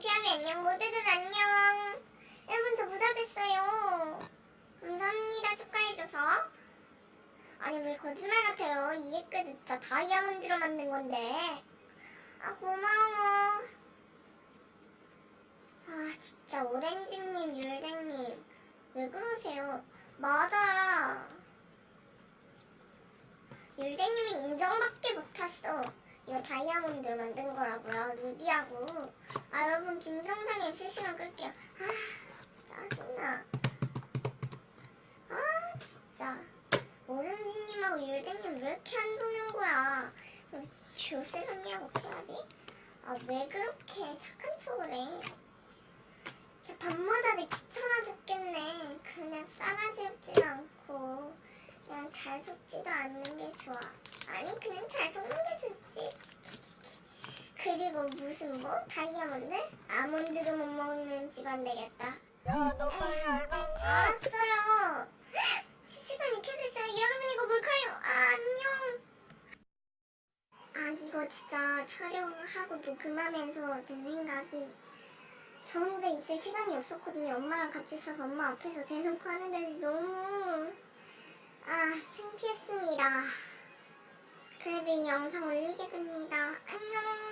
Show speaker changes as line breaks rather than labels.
피아비 안녕 모두들 안녕. 여러분 저 부자 됐어요. 감사합니다. 축하해줘서. 아니 왜 거짓말 같아요? 이 액괴도 진짜 다이아몬드로 만든 건데. 아 고마워. 아 진짜 오렌지님 율댕님. 왜 그러세요? 맞아. 율댕님이 인정밖에 못했어. 이거 다이아몬드로 만든 거라고요. 루비하고 아 여러분 빈정상에 실시간 끌게요. 아 짜증나. 아 진짜. 오렌지님하고 율댕님 왜 이렇게 안 도는 거야? 교세언니하고 피아비? 아왜 그렇게 착한 척을 해? 밤마자지 귀찮아 죽겠네. 그냥 싸가지 없지도 않고 그냥 잘 속지도 않는 게 좋아. 아니 그냥 잘 속는 게 좋지 그리고 무슨 뭐? 다이아몬드? 아몬드도 못 먹는 집안 되겠다.
야 너 빨리 알바
알았어요. 실시간이 켜져 있어요. 여러분 이거 뭘까요? 아, 안녕. 아 이거 진짜 촬영하고 녹음하면서 든 생각이 저 혼자 있을 시간이 없었거든요. 엄마랑 같이 있어서 엄마 앞에서 대놓고 하는데 너무 아 창피했습니다. 그래도 이 영상 올리게 됩니다. 안녕